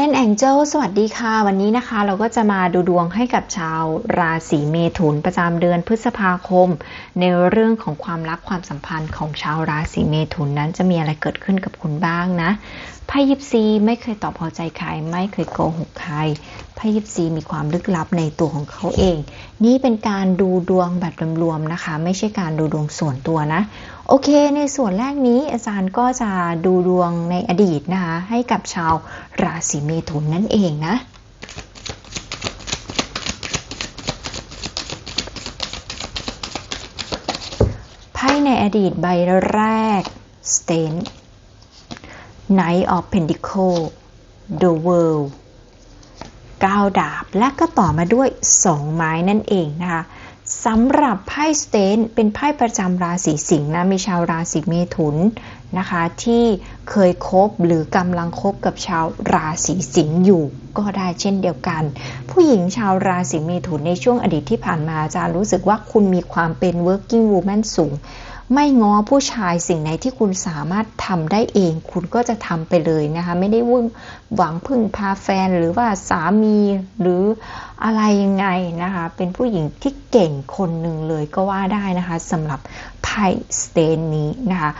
Golden Angel สวัสดีค่ะ วันนี้นะคะ เราก็จะมาดูดวงให้กับชาวราศีเมถุนประจำเดือนพฤษภาคม ในเรื่องของความรักความสัมพันธ์ของชาวราศีเมถุนนั้นจะมีอะไรเกิดขึ้นกับคุณบ้างนะไพ่ยิปซีไม่เคยตอบพอใจใคร ไม่เคยโกหกใครไพ่ยิปซีมีความลึกลับในตัวของเขาเอง นี่เป็นการดูดวงแบบรวมๆนะคะ ไม่ใช่การดูดวงส่วนตัวนะ โอเค ในส่วนแรกนี้อาจารย์ก็จะดูดวงในอดีตนะคะ ให้กับชาวราศีเมถุนนั่นเองนะไพ่ในอดีตใบแรก Stain Knight of Pentacle The World 9 ดาบ และก็ต่อมาด้วย 2 ไม้นั่นเองนะคะ สำหรับไพ่สเตนเป็นไพ่ประจำราศีสิงห์นะ มีชาวราศีเมถุนนะคะ ที่เคยคบหรือกำลังคบกับชาวราศีสิงห์อยู่ก็ได้เช่นเดียวกัน ผู้หญิงชาวราศีเมถุนในช่วงอดีตที่ผ่านมาจะรู้สึกว่าคุณมีความเป็น working woman สูง ไม่ง้อผู้ชายสิ่งไหนที่คุณสามารถทำได้เอง คุณก็จะทำไปเลยนะคะ ไม่ได้วุ่นหวังพึ่งพาแฟนหรือว่าสามีหรืออะไรยังไงนะคะ เป็นผู้หญิงที่เก่งคนหนึ่งเลยก็ว่าได้นะคะสำหรับไพ่สเตนนี้นะคะ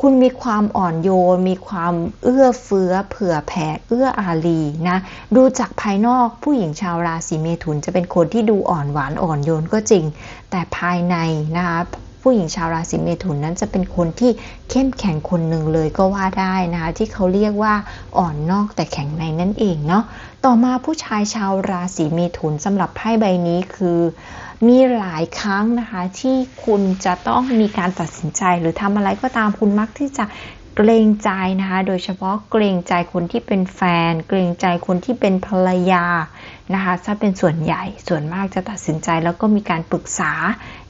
คุณมีความอ่อนโยน มีความเอื้อเฟื้อ เผื่อแผ่เอื้ออารีนะ ดูจากภายนอกผู้หญิงชาวราศีเมถุนจะเป็นคนที่ดูอ่อนหวานอ่อนโยนก็จริง แต่ภายในนะคะ ผู้หญิงชาวราศีเมถุนนั้นจะเป็นคนที่เข้มแข็งคนหนึ่งเลยก็ว่าได้นะคะ ที่เขาเรียกว่าอ่อนนอกแต่แข็งในนั่นเองเนาะต่อมาผู้ชายชาวราศีเมถุนสำหรับไพ่ใบนี้คือ มีหลายครั้งนะคะที่คุณจะต้องมีการตัดสินใจหรือทำอะไรก็ตามคุณมักที่จะเกรงใจนะคะ โดยเฉพาะเกรงใจคนที่เป็นแฟน เกรงใจคนที่เป็นภรรยานะคะ ถ้าเป็นส่วนใหญ่ ส่วนมากจะตัดสินใจแล้วก็มีการปรึกษา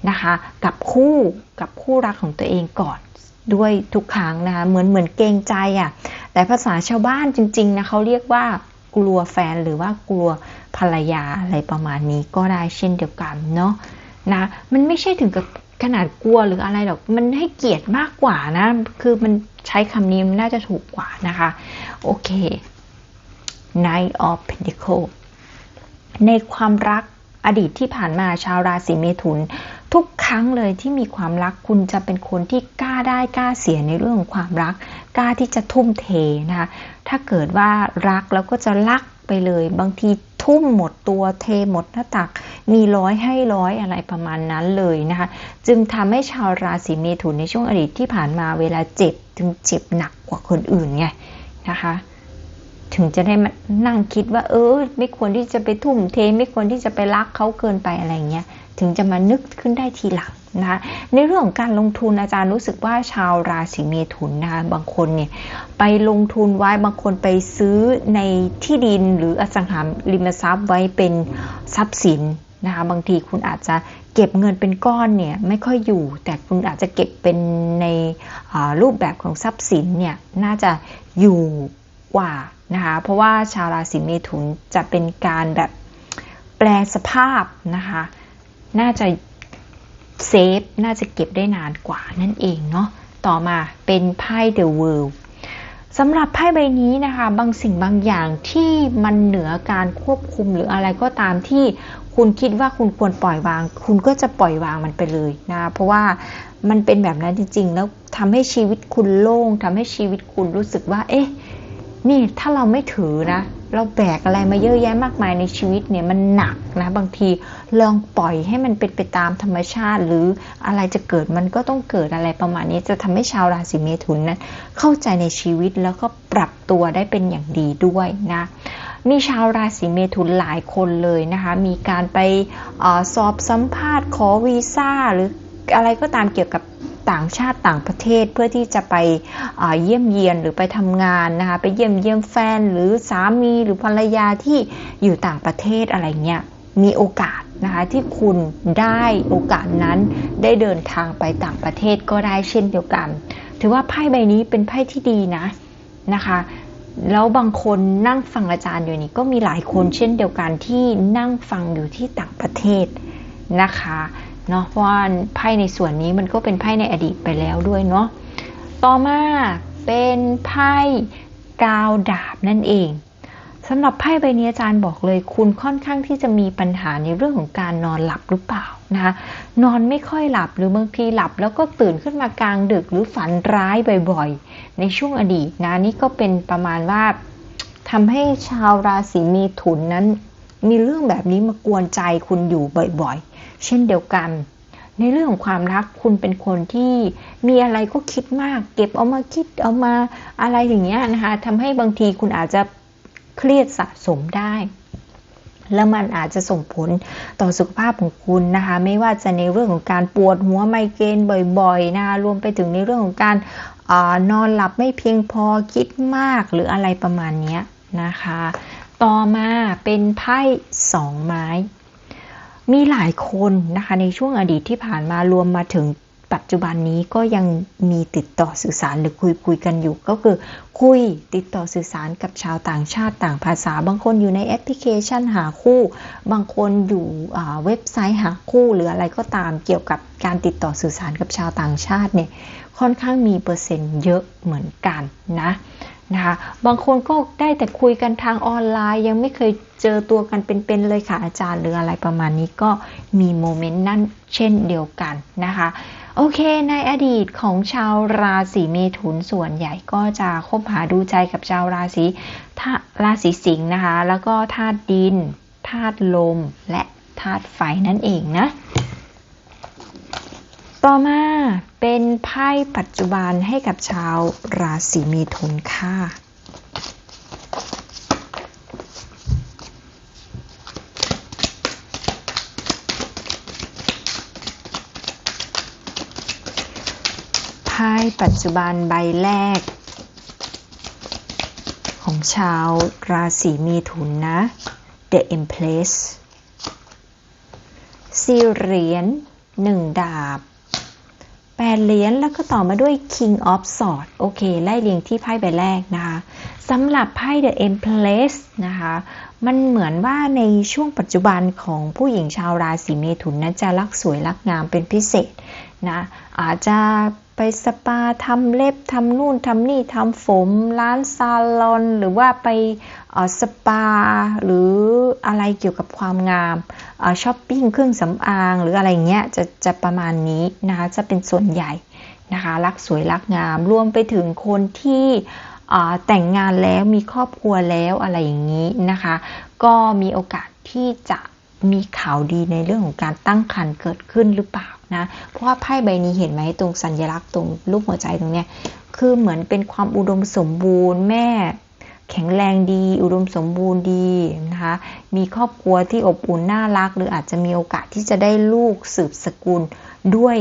นะคะ กับคู่กับคู่รักของตัวเองก่อนด้วยทุกครั้งนะคะเหมือนเหมือนเกรงใจอะ่ะแต่ภาษาชาวบ้านจริงๆนะเขาเรียกว่ากลัวแฟนหรือว่ากลัวภรรยาอะไรประมาณนี้ก็ได้เช่นเดียวกันเนาะนะมันไม่ใช่ถึงกับขนาดกลัวหรืออะไรหรอกมันให้เกียรติมากกว่านะ คือมันใช้คำนี้มันน่าจะถูกกว่านะคะ โอเค Knight of Pentacles ในความรักอดีตที่ผ่านมาชาวราศีเมถุน ทุกครั้งเลยที่มีความรักคุณจะเป็นคนที่กล้าได้กล้าเสียในเรื่องของความรัก กล้าที่จะทุ่มเทนะคะถ้าเกิดว่ารักแล้วก็จะรักไปเลย บางทีทุ่มหมดตัวเทหมดหน้าตัก มีร้อยให้ร้อยอะไรประมาณนั้นเลยนะคะจึงทำให้ชาวราศีเมถุนในช่วงอดีตที่ผ่านมาเวลาเจ็บจึงเจ็บหนักกว่าคนอื่นไงนะคะถึงจะได้มานั่งคิดว่า เออ ไม่ควรที่จะไปทุ่มเท ไม่ควรที่จะไปรักเขาเกินไปอะไรเงี้ย ถึงจะมานึกขึ้นได้ทีหลังนะคะในเรื่องของการลงทุนอาจารย์รู้สึกว่าชาวราศีเมถุนนะคะบางคนเนี่ยไปลงทุนไว้บางคนไปซื้อในที่ดินหรืออสังหาริมทรัพย์ไว้เป็นทรัพย์สินนะคะบางทีคุณอาจจะเก็บเงินเป็นก้อนเนี่ยไม่ค่อยอยู่ แต่คุณอาจจะเก็บเป็นในรูปแบบของทรัพย์สินเนี่ยน่าจะอยู่กว่านะคะเพราะว่าชาวราศีเมถุนจะเป็นการแบบแปลสภาพนะคะ น่าจะเซฟน่าจะเก็บได้นานกว่านั่นเองเนาะต่อมาเป็นไพ่ The World สำหรับไพ่ใบนี้นะคะ บางสิ่งบางอย่างที่มันเหนือการควบคุมหรืออะไรก็ตามที่คุณคิดว่าคุณควรปล่อยวาง คุณก็จะปล่อยวางมันไปเลยนะเพราะว่ามันเป็นแบบนั้นจริง ๆ แล้วทำให้ชีวิตคุณโล่งทำให้ชีวิตคุณรู้สึกว่า เอ๊ะ นี่ถ้าเราไม่ถือนะ เราแบกอะไรมาเยอะแยะมากมายในชีวิตเนี่ยมันหนักนะ บางทีลองปล่อยให้มันเป็นไปตามธรรมชาติ หรืออะไรจะเกิดมันก็ต้องเกิดอะไรประมาณนี้ จะทำให้ชาวราศีเมถุนนั้นเข้าใจในชีวิตแล้วก็ปรับตัวได้เป็นอย่างดีด้วยนะมีชาวราศีเมถุนหลายคนเลยนะคะ มีการไปอสอบสัมภาษณ์ขอวีซ่าหรืออะไรก็ตามเกี่ยวกับ ต่างชาติต่างประเทศเพื่อที่จะไปเยี่ยมเยียนหรือไปทำงานนะคะไปเยี่ยมเยี่ยมแฟนหรือสามีหรือภรรยาที่อยู่ต่างประเทศอะไรเงี้ยมีโอกาสนะคะที่คุณได้โอกาสนั้นได้เดินทางไปต่างประเทศก็ได้เช่นเดียวกัน ถือว่าไพ่ใบนี้เป็นไพ่ที่ดีนะนะคะแล้วบางคนนั่งฟังอาจารย์อยู่นี่ก็มีหลายคนเช่นเดียวกันที่นั่งฟังอยู่ที่ต่างประเทศนะคะ เนาะเพราะว่าไพ่ในส่วนนี้มันก็เป็นไพ่ในอดีตไปแล้วด้วยเนาะต่อมาเป็นไพ่ดาวดาบนั่นเองสำหรับไพ่ใบนี้อาจารย์บอกเลย คุณค่อนข้างที่จะมีปัญหาในเรื่องของการนอนหลับหรือเปล่านะคะนอนไม่ค่อยหลับหรือบางทีหลับ แล้วก็ตื่นขึ้นมากลางดึกหรือฝันร้ายบ่อยๆ ในช่วงอดีตนะนี่ก็เป็นประมาณว่าทำให้ชาวราศีเมถุนนั้น มีเรื่องแบบนี้มากวนใจคุณอยู่บ่อยๆ เช่นเดียวกัน ในเรื่องของความรักคุณเป็นคนที่มีอะไรก็คิดมาก เก็บเอามาคิดเอามาอะไรอย่างเงี้ยนะคะทำให้บางทีคุณอาจจะเครียดสะสมได้แล้วมันอาจจะส่งผลต่อสุขภาพของคุณนะคะ ไม่ว่าจะในเรื่องของการปวดหัวไมเกรนบ่อยๆนะคะรวมไปถึงในเรื่องของการอนอนหลับไม่เพียงพอคิดมากหรืออะไรประมาณนี้นะคะ ต่อมาเป็นไพ่สองไม้ มีหลายคนนะคะในช่วงอดีตที่ผ่านมารวมมาถึงปัจจุบันนี้ก็ยังมีติดต่อสื่อสารหรือคุยคุยกันอยู่ ก็คือคุยติดต่อสื่อสารกับชาวต่างชาติต่างภาษา บางคนอยู่ในแอปพลิเคชันหาคู่ บางคนอยู่เว็บไซต์หาคู่หรืออะไรก็ตามเกี่ยวกับการติดต่อสื่อสารกับชาวต่างชาติเนี่ยค่อนข้างมีเปอร์เซ็นต์เยอะเหมือนกันนะ นะคะบางคนก็ได้แต่คุยกันทางออนไลน์ ยังไม่เคยเจอตัวกันเป็นๆเลยค่ะอาจารย์หรืออะไรประมาณนี้ก็มีโมเมนต์นั่นเช่นเดียวกันนะคะโอเค ในอดีตของชาวราศีเมถุนส่วนใหญ่ก็จะคบหาดูใจกับชาวราศีราศีสิงห์นะคะ แล้วก็ธาตุดินธาตุลมและธาตุไฟนั่นเองนะ ต่อมาเป็นไพ่ปัจจุบันให้กับชาวราศีเมถุนค่ะ ไพ่ปัจจุบันใบแรก ของชาวราศีมีถุนนะ The Empress สี่เหรียญหนึ่งดาบ แปดเหรียญแล้วก็ต่อมาด้วย King of Swords โอเค ไล่เรียงที่ไพ่ใบแรกนะคะสำหรับไพ่ The Empress นะคะ มันเหมือนว่าในช่วงปัจจุบันของผู้หญิงชาวราศีเมถุนนะจะรักสวยรักงามเป็นพิเศษนะอาจจะไปสปาทำเล็บทำนู่นทำนี่ทำผม ร้านซาลอน หรือว่าไป สปา หรืออะไรเกี่ยวกับความงามช้อปปิ้งเครื่องสำอางหรืออะไรเงี้ยจะจะประมาณนี้นะคะจะเป็นส่วนใหญ่นะคะรักสวยรักงามรวมไปถึงคนที่แต่งงานแล้วมีครอบครัวแล้วอะไรอย่างนี้นะคะ ก็มีโอกาสที่จะมีข่าวดีในเรื่องของการตั้งครรภ์เกิดขึ้นหรือเปล่านะ เพราะว่าไพ่ใบนี้เห็นไหมตรงสัญลักษณ์ตรงรูปหัวใจตรงเนี้ยคือเหมือนเป็นความอุดมสมบูรณ์แม่ แข็งแรงดี อุดมสมบูรณ์ดีนะคะ มีครอบครัวที่อบอุ่นน่ารัก หรืออาจจะมีโอกาสที่จะได้ลูกสืบสกุลด้วย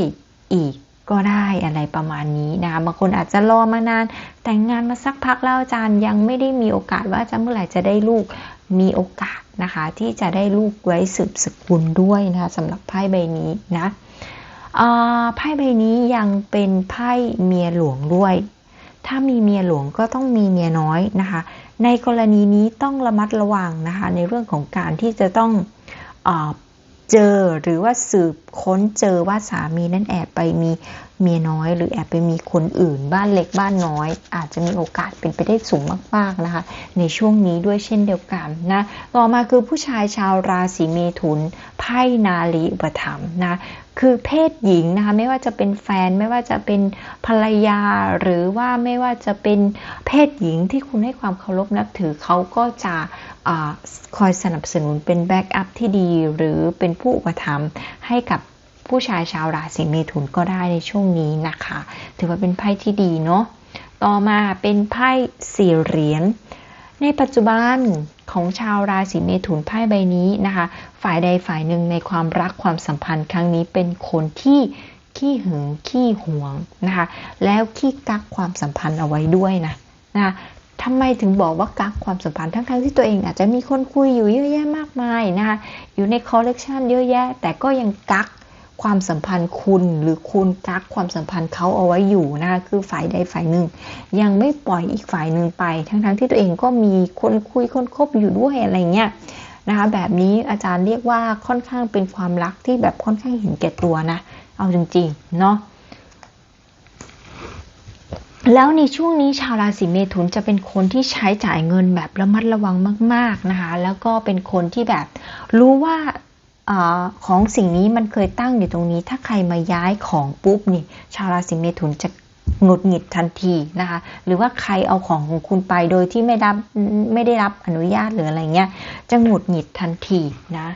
อีกก็ได้อะไรประมาณนี้นะคะบางคนอาจจะรอมานาน แต่งงานมาสักพักแล้วอาจารย์ยังไม่ได้มีโอกาสว่าจะเมื่อไหร่จะได้ลูกมีโอกาสนะคะ ที่จะได้ลูกไว้สืบสกุลด้วยนะคะสำหรับไพ่ใบนี้นะไพ่ใบนี้ยังเป็นไพ่เมียหลวงด้วย ถ้ามีเมียหลวงก็ต้องมีเมียน้อยนะคะ ในกรณีนี้ต้องระมัดระวังนะคะ ในเรื่องของการที่จะต้องอเจอหรือว่าสืบค้นเจอว่าสามีนั้นแอบไปมี เมียน้อย หรือแอบไปมีคนอื่น บ้านเล็กบ้านน้อย อาจจะมีโอกาสเป็นไปได้สูงมากๆนะคะ ในช่วงนี้ด้วยเช่นเดียวกันนะต่อมาคือผู้ชายชาวราศีเมถุนไพ่นาลีอุปถัมภ์นะคือเพศหญิงนะคะไม่ว่าจะเป็นแฟนไม่ว่าจะเป็นภรรยา หรือว่าไม่ว่าจะเป็นเพศหญิงที่คุณให้ความเคารพนับถือเขาก็จะอคอยสนับสนุนเป็นแบ็กอัพที่ดี หรือเป็นผู้อุปถัมภ์ให้กับ ผู้ชายชาวราศีเมถุนก็ได้ในช่วงนี้นะคะ ถือว่าเป็นไพ่ที่ดีเนาะต่อมาเป็นไพ่สี่เหรียญในปัจจุบันของชาวราศีเมถุนไพ่ใบนี้นะคะ ฝ่ายใดฝ่ายหนึ่งในความรักความสัมพันธ์ครั้งนี้เป็นคนที่ขี้หึงขี้หวงนะคะ แล้วขี้กักความสัมพันธ์เอาไว้ด้วยนะนะคะทำไมถึงบอกว่ากักความสัมพันธ์ทั้งๆที่ตัวเองอาจจะมีคนคุยอยู่เยอะแยะมากมายนะคะ อยู่ในคอลเลกชันเยอะแยะ แต่ก็ยังกัก ความสัมพันธ์คุณหรือคุณกักความสัมพันธ์เขาเอาไว้อยู่นะคะคือฝ่ายใดฝ่ายหนึ่ง ยังไม่ปล่อยอีกฝ่ายหนึ่งไป ทั้งๆทที่ตัวเองก็มีคนคุยคนคบอยู่ด้วยอะไรเงี้ยนะคะแบบนี้อาจารย์เรียกว่าค่อนข้างเป็นความรักที่แบบค่อนข้างเห็นแก่ตัวนะ เอาจริงๆเนาะแล้วในช่วงนี้ชาวราศีเมถุนจะเป็นคนที่ใช้จ่ายเงินแบบระมัดระวังมาก ๆนะคะ แล้วก็เป็นคนที่แบบรู้ว่า อของสิ่งนี้มันเคยตั้งอยู่ตรงนี้ ถ้าใครมาย้ายของปุ๊บนี่ ชาวราศีเมถุนจะหงุดหงิดทันทีนะคะ หรือว่าใครเอาของของคุณไปโดยที่ไม่รับไม่ได้รับอนุญาตหรืออะไรเงี้ย จะหงุดหงิดทันทีนะ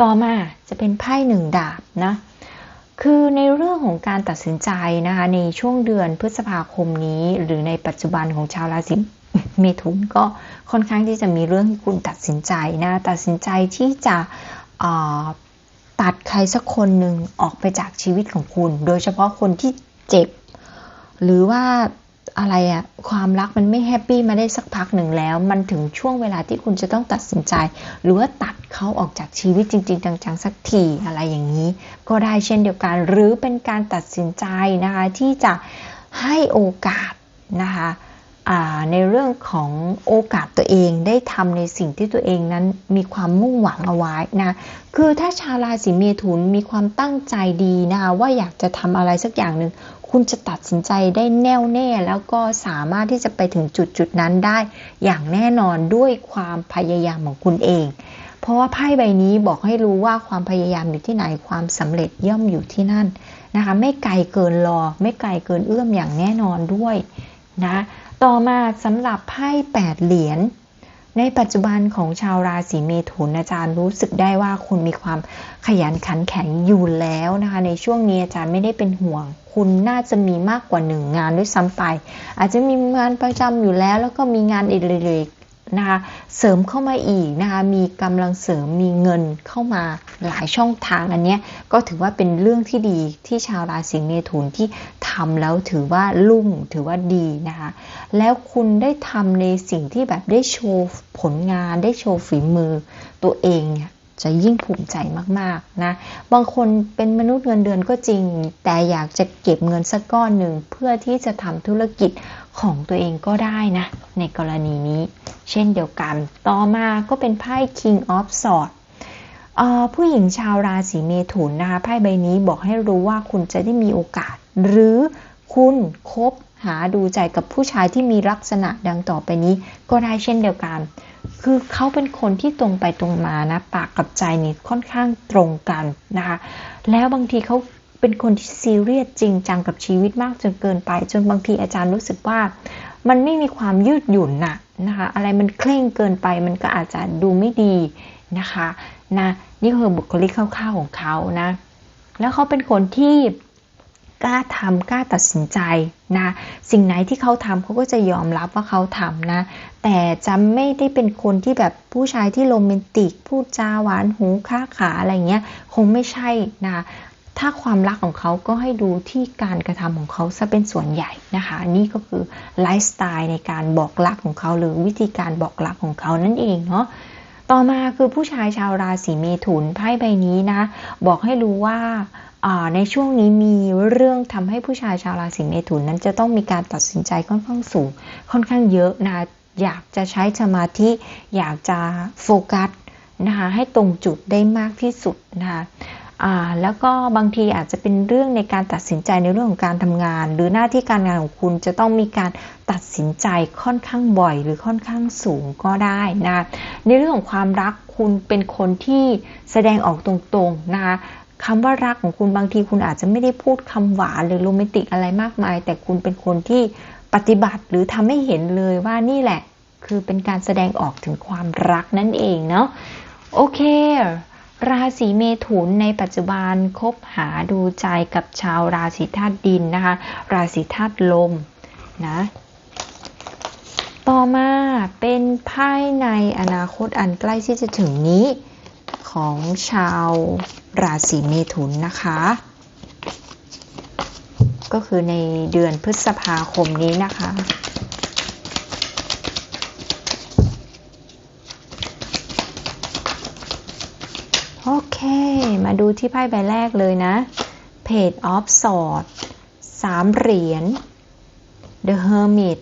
ต่อมาจะเป็นไพ่หนึ่งดาบนะ คือในเรื่องของการตัดสินใจนะคะ ในช่วงเดือนพฤษภาคมนี้ หรือในปัจจุบันของชาวราศีเมถุนก็ค่อนข้างที่จะมีเรื่องให้คุณตัดสินใจนะ ตัดสินใจที่จะ ตัดใครสักคนหนึ่งออกไปจากชีวิตของคุณ โดยเฉพาะคนที่เจ็บ หรือว่าอะไรอะความรักมันไม่แฮปปี้มาได้สักพักหนึ่งแล้ว มันถึงช่วงเวลาที่คุณจะต้องตัดสินใจ หรือว่าตัดเขาออกจากชีวิตจริง ๆ จังๆสักทีอะไรอย่างนี้ ก็ได้เช่นเดียวกัน หรือเป็นการตัดสินใจนะคะที่จะให้โอกาสนะคะ ในเรื่องของโอกาสตัวเองได้ทำในสิ่งที่ตัวเองนั้นมีความมุ่งหวังเอาไว้นะคือถ้าชาวราศีเมถุนมีความตั้งใจดีนะคะว่าอยากจะทำอะไรสักอย่างหนึ่งคุณจะตัดสินใจได้แน่วแน่ แล้วก็สามารถที่จะไปถึงจุดจุดนั้นได้ อย่างแน่นอนด้วยความพยายามของคุณเอง เพราะว่าไพ่ใบนี้บอกให้รู้ว่าความพยายามอยู่ที่ไหนความสำเร็จย่อมอยู่ที่นั่นนะคะ ไม่ไกลเกินรอ ไม่ไกลเกินเอื้อมอย่างแน่นอนด้วยนะ ต่อมาสำหรับไพ่แปดเหรียญในปัจจุบันของชาวราศีเมถุนอาจารย์รู้สึกได้ว่าคุณมีความขยันขันแข็งอยู่แล้วนะคะ ในช่วงนี้อาจารย์ไม่ได้เป็นห่วง คุณน่าจะมีมากกว่าหนึ่งงานด้วยซ้ำไป อาจจะมีงานประจำอยู่แล้ว แล้วก็มีงานอิเล็ก นะคะเสริมเข้ามาอีกนะคะมีกำลังเสริมมีเงินเข้ามาหลายช่องทางอันนี้ก็ถือว่าเป็นเรื่องที่ดีที่ชาวราศีเมถุนที่ทำแล้วถือว่าลุ่งถือว่าดีนะคะแล้วคุณได้ทำในสิ่งที่แบบได้โชว์ผลงานได้โชว์ฝีมือตัวเองเนี่ยจะยิ่งภูมิใจมากๆนะ บางคนเป็นมนุษย์เงินเดือนก็จริง แต่อยากจะเก็บเงินสักก้อนหนึ่งเพื่อที่จะทำธุรกิจ ของตัวเองก็ได้นะ ในกรณีนี้ เช่นเดียวกัน ต่อมาก็เป็นไพ่ King of Swords ผู้หญิงชาวราศีเมถุนนะคะไพ่ใบนี้บอกให้รู้ว่าคุณจะได้มีโอกาส หรือคุณคบหาดูใจกับผู้ชายที่มีลักษณะดังต่อไปนี้ ก็ได้เช่นเดียวกัน คือเขาเป็นคนที่ตรงไปตรงมานะ ปากกับใจนี่ค่อนข้างตรงกันนะคะ แล้วบางทีเขา เป็นคนที่ซีเรียสจริงจังกับชีวิตมากจนเกินไป จนบางทีอาจารย์รู้สึกว่า มันไม่มีความยืดหยุ่นน่ะนะคะอะไรมันเคร่งเกินไปมันก็อาจจะดูไม่ดีนะคะนะนี่คือบุคลิกคร่าวๆของเขานะแล้วเขาเป็นคนที่กล้าทำกล้าตัดสินใจนะสิ่งไหนที่เขาทำเขาก็จะยอมรับว่าเขาทำนะ แต่จะไม่ได้เป็นคนที่แบบผู้ชายที่โรแมนติก พูดจาหวานหูค้าขาอะไรเงี้ย คงไม่ใช่นะ ถ้าความรักของเขาก็ให้ดูที่การกระทำของเขาซะเป็นส่วนใหญ่นะคะ นี่ก็คือไลฟ์สไตล์ในการบอกรักของเขาหรือวิธีการบอกรักของเขานั่นเองเนาะต่อมาคือผู้ชายชาวราศีเมถุนไพ่ใบนี้นะ บอกให้รู้ว่าในช่วงนี้มีเรื่องทำให้ผู้ชายชาวราศีเมถุนนั้นจะต้องมีการตัดสินใจค่อนข้างสูง ค่อนข้างเยอะนะอยากจะใช้สมาธิอยากจะโฟกัสนะคะให้ตรงจุดได้มากที่สุดนะคะ แล้วก็บางทีอาจจะเป็นเรื่องในการตัดสินใจในเรื่องของการทำงาน หรือหน้าที่การงานของคุณจะต้องมีการตัดสินใจค่อนข้างบ่อย หรือค่อนข้างสูงก็ได้นะในเรื่องของความรักคุณเป็นคนที่แสดงออกตรงๆนะคะคำว่ารักของคุณบางทีคุณอาจจะไม่ได้พูดคำหวานหรือโรแมนติกอะไรมากมาย แต่คุณเป็นคนที่ปฏิบัติหรือทำให้เห็นเลยว่านี่แหละ คือเป็นการแสดงออกถึงความรักนั่นเองเนาะโอเค ราศีเมถุนในปัจจุบันคบหาดูใจกับชาวราศีธาตุดินนะคะ ราศีธาตุลมนะ ต่อมาเป็นไพ่ในอนาคตอันใกล้ที่จะถึงนี้ของชาวราศีเมถุนนะคะ ก็คือในเดือนพฤษภาคมนี้นะคะ โอเค มาดูที่ไพ่ใบแรกเลยนะ Page of Swords สามเหรียญ The Hermit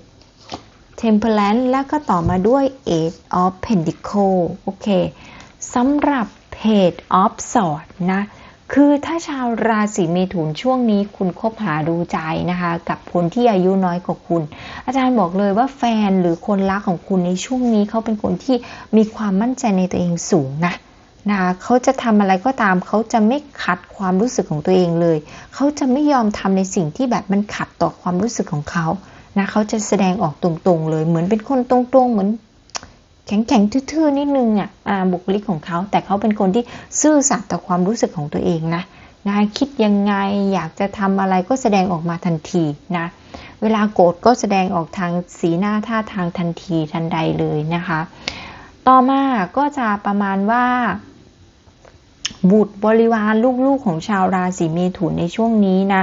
Temperance แล้วก็ต่อมาด้วย Eight of Pentacles โอเคสำหรับ Page of Swords นะ คือถ้าชาวราศีเมถุนช่วงนี้คุณคบหาดูใจนะคะ กับคนที่อายุน้อยกว่าคุณ อาจารย์บอกเลยว่าแฟนหรือคนรักของคุณในช่วงนี้เขาเป็นคนที่มีความมั่นใจในตัวเองสูงนะ นะคะเขาจะทำอะไรก็ตามเขาจะไม่ขัดความรู้สึกของตัวเองเลย เขาจะไม่ยอมทำในสิ่งที่แบบมันขัดต่อความรู้สึกของเขานะเขาจะแสดงออกตรงๆเลย เหมือนเป็นคนตรงๆ เหมือนแข็งๆทื่อๆนิดนึงอะบุคลิกของเขา แต่เขาเป็นคนที่ซื่อสัตย์ต่อความรู้สึกของตัวเองนะนะคิดยังไงอยากจะทำอะไรก็แสดงออกมาทันทีนะเวลาโกรธก็แสดงออกทางสีหน้าท่าทางทันทีทันใดเลยนะคะ ต่อมาก็จะประมาณว่า บุตรบริวารลูกๆของชาวราศีเมถุนในช่วงนี้นะ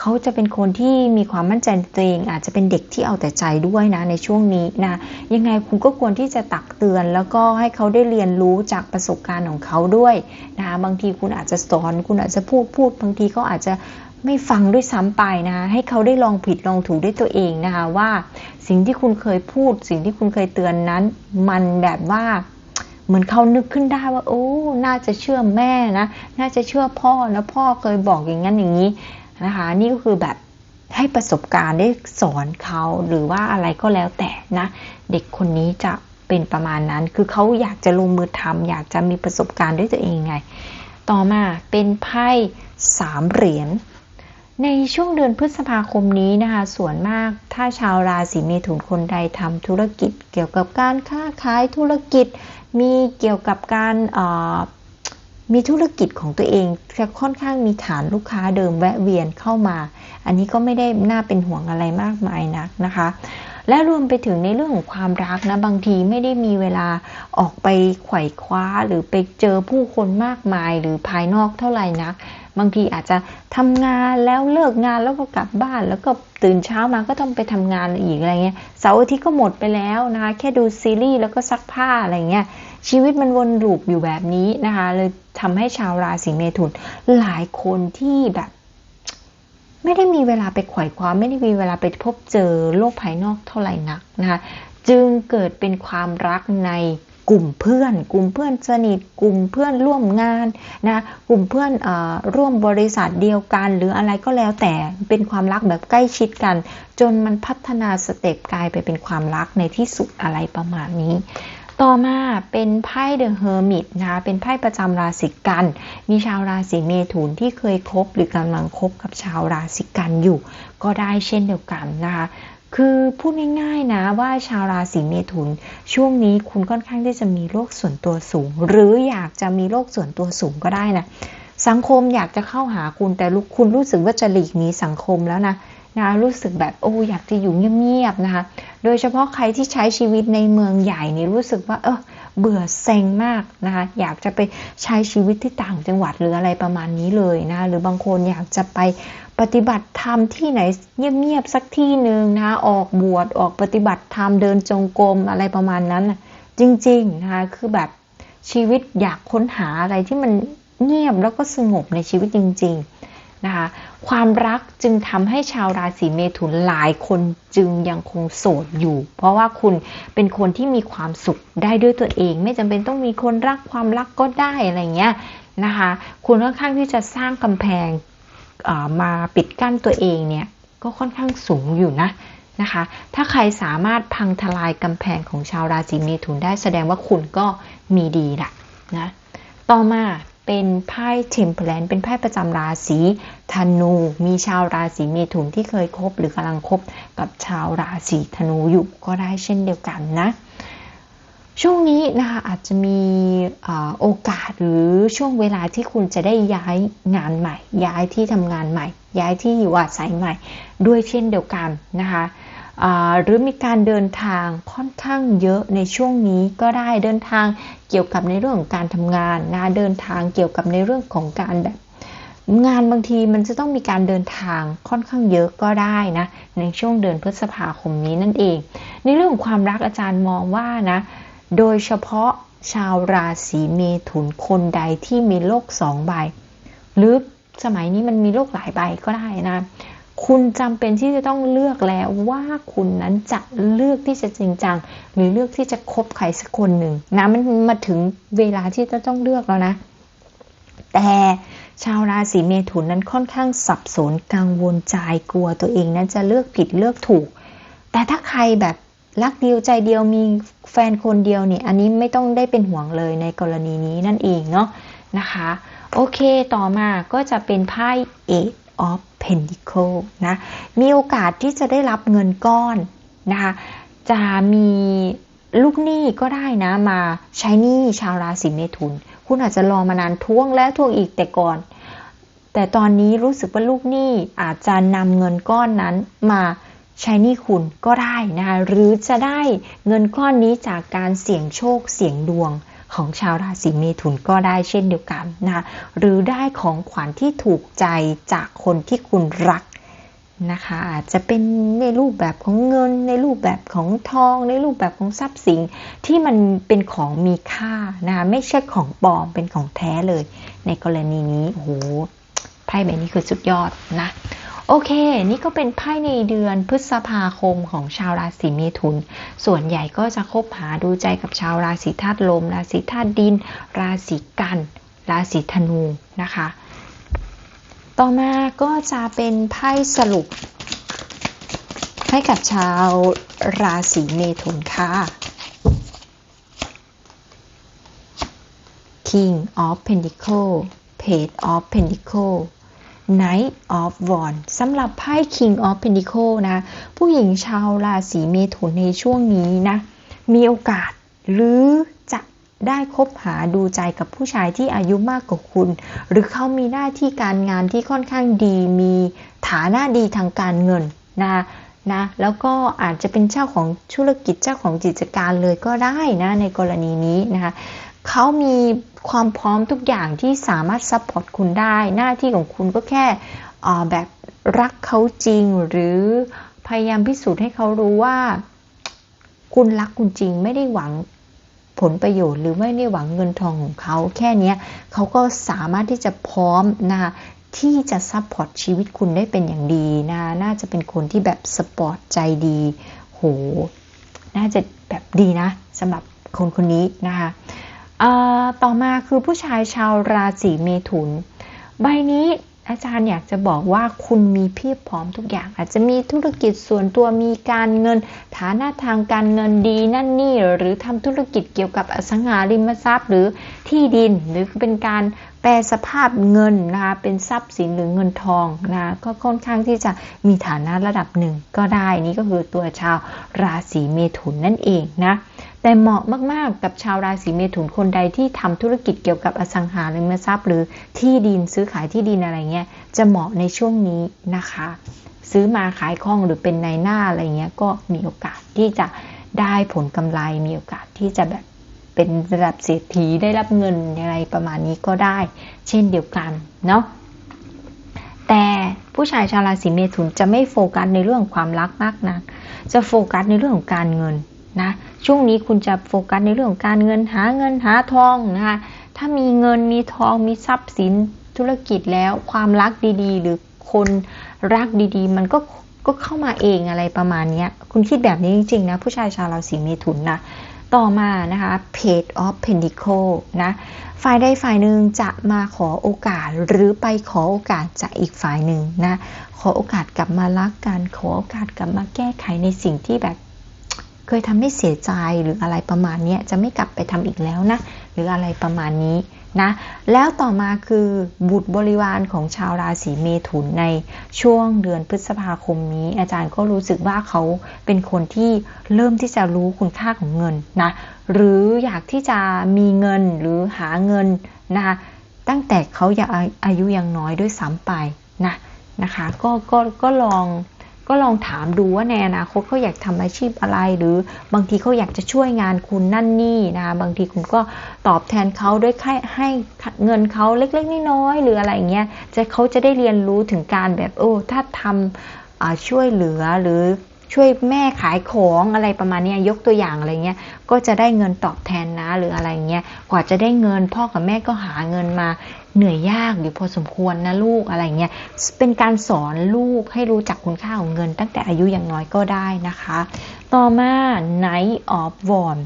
เขาจะเป็นคนที่มีความมั่นใจในตัวเอง อาจจะเป็นเด็กที่เอาแต่ใจด้วยนะในช่วงนี้นะยังไงคุณก็ควรที่จะตักเตือน แล้วก็ให้เขาได้เรียนรู้จากประสบการณ์ของเขาด้วยนะบางทีคุณอาจจะสอน คุณอาจจะพูดพูด บางทีเขาอาจจะไม่ฟังด้วยซ้ำไปนะคะให้เขาได้ลองผิดลองถูกด้วยตัวเองนะคะว่า สิ่งที่คุณเคยพูด สิ่งที่คุณเคยเตือนนั้น มันแบบว่า เหมือนเขานึกขึ้นได้ว่า โอ้ น่าจะเชื่อแม่นะ น่าจะเชื่อพ่อนะพ่อเคยบอกอย่างนั้นอย่างนี้นะคะ นี่ก็คือแบบให้ประสบการณ์ได้สอนเขาหรือว่าอะไรก็แล้วแต่นะ เด็กคนนี้จะเป็นประมาณนั้น คือเขาอยากจะลงมือทำอยากจะมีประสบการณ์ด้วยตัวเองไง ต่อมาเป็นไพ่สามเหรียญในช่วงเดือนพฤษภาคมนี้นะคะ ส่วนมากถ้าชาวราศีเมถุนคนใดทำธุรกิจ เกี่ยวกับการค้าขายธุรกิจ มีเกี่ยวกับการมีธุรกิจของตัวเองจะค่อนข้างมีฐานลูกค้าเดิมแวะเวียนเข้ามา อันนี้ก็ไม่ได้น่าเป็นห่วงอะไรมากมายนักนะคะ และรวมไปถึงในเรื่องของความรักนะบางทีไม่ได้มีเวลาออกไปไขว่คว้าหรือไปเจอผู้คนมากมายหรือภายนอกเท่าไหร่นัก บางทีอาจจะทำงานแล้วเลิกงานแล้วก็กลับบ้าน แล้วก็ตื่นเช้ามาก็ต้องไปทำงานอีกอะไรเงี้ยเสาร์อาทิตย์ก็หมดไปแล้วนะคะแค่ดูซีรีส์แล้วก็ซักผ้าอะไรเงี้ยชีวิตมันวนลูปอยู่แบบนี้นะคะเลยทำให้ชาวราศีเมถุนหลายคนที่แบบไม่ได้มีเวลาไปไขว่คว้าไม่ได้มีเวลาไปพบเจอโลกภายนอกเท่าไหร่นักนะคะจึงเกิดเป็นความรักใน กลุ่มเพื่อน กลุ่มเพื่อนสนิท กลุ่มเพื่อนร่วมงานนะกลุ่มเพื่อนอร่วมบริษัทเดียวกัน หรืออะไรก็แล้วแต่เป็นความรักแบบใกล้ชิดกัน จนมันพัฒนาสเต็ปกลายไปเป็นความรักในที่สุดอะไรประมาณนี้ ต่อมาเป็นไพ่เดอะเฮอร์มิตนะคะเป็นไพ่ประจำราศีกัน มีชาวราศีเมถุนที่เคยคบหรือกำลังคบกับชาวราศีกันอยู่ ก็ได้เช่นเดียวกันนะคะ คือพูดง่ายๆนะว่าชาวราศีเมถุน ช่วงนี้คุณค่อนข้างที่จะมีโลกส่วนตัวสูง หรืออยากจะมีโลกส่วนตัวสูงก็ได้นะสังคมอยากจะเข้าหาคุณแต่คุณรู้สึกว่าจะหลีกหนีสังคมแล้วนะนะรู้สึกแบบโอ้อยากจะอยู่เงียบๆนะคะ โดยเฉพาะใครที่ใช้ชีวิตในเมืองใหญ่นี่รู้สึกว่าเออเบื่อเซ็งมากนะคะอยากจะไปใช้ชีวิตที่ต่างจังหวัดหรืออะไรประมาณนี้เลยนะหรือบางคนอยากจะไป ปฏิบัติธรรมที่ไหนเงียบๆสักที่หนึ่งนะออกบวชออกปฏิบัติธรรมเดินจงกรมอะไรประมาณนั้นจริงๆนะคะคือแบบชีวิตอยากค้นหาอะไรที่มันเงียบแล้วก็สงบในชีวิตจริงๆนะคะความรักจึงทำให้ชาวราศีเมถุนหลายคนจึงยังคงโสดอยู่ เพราะว่าคุณเป็นคนที่มีความสุขได้ด้วยตัวเอง ไม่จำเป็นต้องมีคนรักความรักก็ได้อะไรเงี้ยนะคะคุณค่อนข้างที่จะสร้างกำแพง มาปิดกั้นตัวเองเนี่ยก็ค่อนข้างสูงอยู่นะนะคะ ถ้าใครสามารถพังทลายกำแพงของชาวราศีเมถุนได้แสดงว่าคุณก็มีดีละนะ ต่อมาเป็นไพ่เทมเพลนเป็นไพ่ประจำราศีธนู มีชาวราศีเมถุนที่เคยคบหรือกำลังคบกับชาวราศีธนูอยู่ก็ได้เช่นเดียวกันนะ ช่วงนี้นะคะอาจจะมีโอกาสหรือช่วงเวลาที่คุณจะได้ย้ายงานใหม่ ย้ายที่ทำงานใหม่ ย้ายที่อยู่อาศัยใหม่ ด้วยเช่นเดียวกันนะคะหรือมีการเดินทางค่อนข้างเยอะในช่วงนี้ก็ได้เดินทางเกี่ยวกับในเรื่องของการทำงานนะเดินทางเกี่ยวกับในเรื่องของการแบบงานบางทีมันจะต้องมีการเดินทางค่อนข้างเยอะก็ได้นะในช่วงเดือนพฤษภาคมนี้นั่นเอง ในเรื่องของความรักอาจารย์มองว่านะ โดยเฉพาะชาวราศีเมถุนคนใดที่มีโลกสองใบ หรือสมัยนี้มันมีโลกหลายใบก็ได้นะ คุณจำเป็นที่จะต้องเลือกแล้วว่าคุณนั้นจะเลือกที่จะจริงจัง หรือเลือกที่จะคบใครสักคนหนึ่งนะมันมาถึงเวลาที่จะต้องเลือกแล้วนะ แต่ชาวราศีเมถุนนั้นค่อนข้างสับสนกังวลใจกลัวตัวเองนั้นจะเลือกผิดเลือกถูก แต่ถ้าใครแบบ รักเดียวใจเดียวมีแฟนคนเดียวเนี่ยอันนี้ไม่ต้องได้เป็นห่วงเลยในกรณีนี้นั่นเองเนาะนะคะ โอเคต่อมาก็จะเป็นไพ่ Eight of Pentacle นะ มีโอกาสที่จะได้รับเงินก้อนนะคะ จะมีลูกหนี้ก็ได้นะมาใช้หนี้ชาวราศีเมถุน คุณอาจจะรอมานานท่วงแล้วท่วงอีกแต่ก่อน แต่ตอนนี้รู้สึกว่าลูกหนี้อาจจะนำเงินก้อนนั้นมา ใช้นี้คุณก็ได้นะคะหรือจะได้เงินก้อนนี้จากการเสี่ยงโชคเสี่ยงดวงของชาวราศีเมถุนก็ได้เช่นเดียวกันนะคะหรือได้ของขวัญที่ถูกใจจากคนที่คุณรักนะคะอาจจะเป็นในรูปแบบของเงิน ในรูปแบบของทอง ในรูปแบบของทรัพย์สินที่มันเป็นของมีค่านะคะไม่ใช่ของปลอมเป็นของแท้เลย ในกรณีนี้โอ้โหไพ่ใบนี้คือสุดยอดนะ โอเค นี่ก็เป็นไพ่ในเดือนพฤษภาคมของชาวราศีเมถุน ส่วนใหญ่ก็จะคบหาดูใจกับชาวราศีธาตุลม ราศีธาตุดิน ราศีกัน ราศีธนูนะคะ ต่อมาก็จะเป็นไพ่สรุป ให้กับชาวราศีเมถุนค่ะ King of Pentacle Page of Pentacle Knight of Wands สำหรับไพ่ King of Pentacles นะ ผู้หญิงชาวราศีเมถุนในช่วงนี้นะ มีโอกาสหรือจะได้คบหาดูใจกับผู้ชายที่อายุมากกว่าคุณ หรือเขามีหน้าที่การงานที่ค่อนข้างดีมีฐานะดีทางการเงินนะนะแล้วก็อาจจะเป็นเจ้าของธุรกิจเจ้าของกิจการเลยก็ได้นะในกรณีนี้นะคะ เขามีความพร้อมทุกอย่างที่สามารถซัพพอร์ตคุณได้ หน้าที่ของคุณก็แค่แบบรักเขาจริงหรือพยายามพิสูจน์ให้เขารู้ว่า คุณรักคุณจริงไม่ได้หวังผลประโยชน์ หรือไม่ได้หวังเงินทองของเขา แค่นี้เขาก็สามารถที่จะพร้อมนะที่จะซัพพอร์ตชีวิตคุณได้เป็นอย่างดีนะน่าจะเป็นคนที่แบบสปอร์ตใจดี โห น่าจะแบบดีนะสำหรับคนคนนี้นะคะ ต่อมาคือผู้ชายชาวราศีเมถุน ใบนี้อาจารย์อยากจะบอกว่าคุณมีเพียบพร้อมทุกอย่าง อาจจะมีธุรกิจส่วนตัวมีการเงิน ฐานะทางการเงินดีนั่นนี่ หรือทำธุรกิจเกี่ยวกับอสังหาริมทรัพย์ หรือที่ดิน หรือเป็นการแปลสภาพเงินนะคะเป็นทรัพย์สินหรือเงินทองนะก็ค่อนข้างที่จะมีฐานะระดับหนึ่งก็ได้นี่ก็คือตัวชาวราศีเมถุนนั่นเองนะ แต่เหมาะมากๆ กับชาวราศีเมถุนคนใดที่ทำธุรกิจเกี่ยวกับอสังหาริมทรัพย์ หรือที่ดินซื้อขายที่ดินอะไรเงี้ยจะเหมาะในช่วงนี้นะคะ ซื้อมาขายคล่องหรือเป็นในหน้าอะไรเงี้ยก็มีโอกาสที่จะได้ผลกำไรมีโอกาสที่จะแบบเป็นระดับเศรษฐีได้รับเงินอะไรประมาณนี้ก็ได้ เช่นเดียวกันเนาะแต่ผู้ชายชาวราศีเมถุนจะไม่โฟกัสในเรื่องความรักมากนะัก จะโฟกัสในเรื่องของการเงินนะ ช่วงนี้คุณจะโฟกัสในเรื่องของการเงินหาเงินหาทองนะคะถ้ามีเงินมีทองมีทรัพย์สินธุรกิจแล้วความรักดีๆ หรือคนรักดีๆ มันก็ก็เข้ามาเองอะไรประมาณนี้คุณคิดแบบนี้จริงๆนะผู้ชายชาวราศีเมถุนนะต่อมานะคะ Page of Pentacle นะฝ่ายใดฝ่ายหนึ่งจะมาขอโอกาสหรือไปขอโอกาสจากอีกฝ่ายหนึ่งนะขอโอกาสกลับมารักกันขอโอกาสกลับมาแก้ไขในสิ่งที่แบบ เคยทำให้เสียใจหรืออะไรประมาณนี้จะไม่กลับไปทำอีกแล้วนะ หรืออะไรประมาณนี้นะแล้วต่อมาคือบุตรบริวารของชาวราศีเมถุนในช่วงเดือนพฤษภาคมนี้ อาจารย์ก็รู้สึกว่าเขาเป็นคนที่เริ่มที่จะรู้คุณค่าของเงินนะหรืออยากที่จะมีเงินหรือหาเงินนะคะตั้งแต่เขาอยากอายุยังน้อยด้วยซ้ำไปนะนะคะก็ก็ก็ลอง ก็ลองถามดูว่าในอนาคตเขาอยากทำอาชีพอะไร หรือบางทีเขาอยากจะช่วยงานคุณนั่นนี่นะบางทีคุณก็ตอบแทนเขาด้วยให้ให้เงินเขาเล็กๆน้อยๆหรืออะไรเงี้ยจะเขาจะได้เรียนรู้ถึงการแบบโอ้ถ้าทำช่วยเหลือหรือ ช่วยแม่ขายของอะไรประมาณนี้ยกตัวอย่างอะไรเงี้ยก็จะได้เงินตอบแทนนะหรืออะไรเงี้ยกว่าจะได้เงินพ่อกับแม่ก็หาเงินมาเหนื่อยยากอยู่พอสมควรนะลูกอะไรเงี้ยเป็นการสอนลูกให้รู้จักคุณค่าของเงิน ตั้งแต่อายุอย่างน้อยก็ได้นะคะ ต่อมา Night of w a n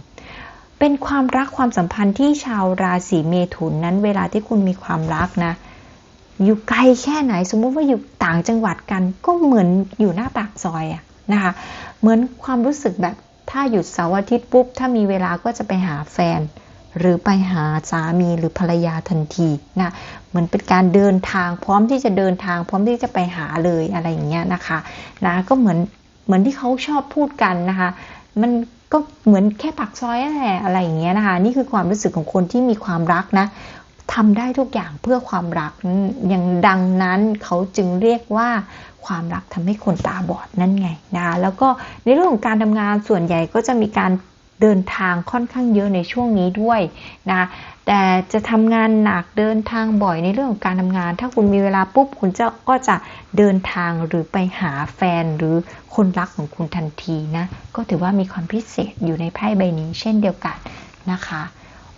เป็นความรักความสัมพันธ์ที่ชาวราศีเมถุนนั้นเวลาที่คุณมีความรักนะอยู่ไกลแค่ไหนสมมุติว่าอยู่ต่างจังหวัดกันก็เหมือนอยู่หน้าปากซอยอะ นะคะ เหมือนความรู้สึกแบบถ้าหยุดเสาร์อาทิตย์ปุ๊บ ถ้ามีเวลาก็จะไปหาแฟน หรือไปหาสามีหรือภรรยาทันทีนะเหมือนเป็นการเดินทางพร้อมที่จะเดินทาง พร้อมที่จะไปหาเลยอะไรอย่างเงี้ยนะคะนะก็เหมือนเหมือนที่เขาชอบพูดกันนะคะ มันก็เหมือนแค่ปากซอยนั่นแหละอะไรอย่างเงี้ยนะคะ นี่คือความรู้สึกของคนที่มีความรักนะ ทำได้ทุกอย่างเพื่อความรักอย่างดังนั้นเขาจึงเรียกว่าความรักทำให้คนตาบอดนั่นไงนะแล้วก็ในเรื่องของการทำงานส่วนใหญ่ก็จะมีการเดินทางค่อนข้างเยอะในช่วงนี้ด้วยนะแต่จะทำงานหนักเดินทางบ่อยในเรื่องของการทำงาน ถ้าคุณมีเวลาปุ๊บคุณจะก็จะเดินทางหรือไปหาแฟนหรือคนรักของคุณทันทีนะก็ถือว่ามีความพิเศษอยู่ในไพ่ใบนี้เช่นเดียวกันนะคะ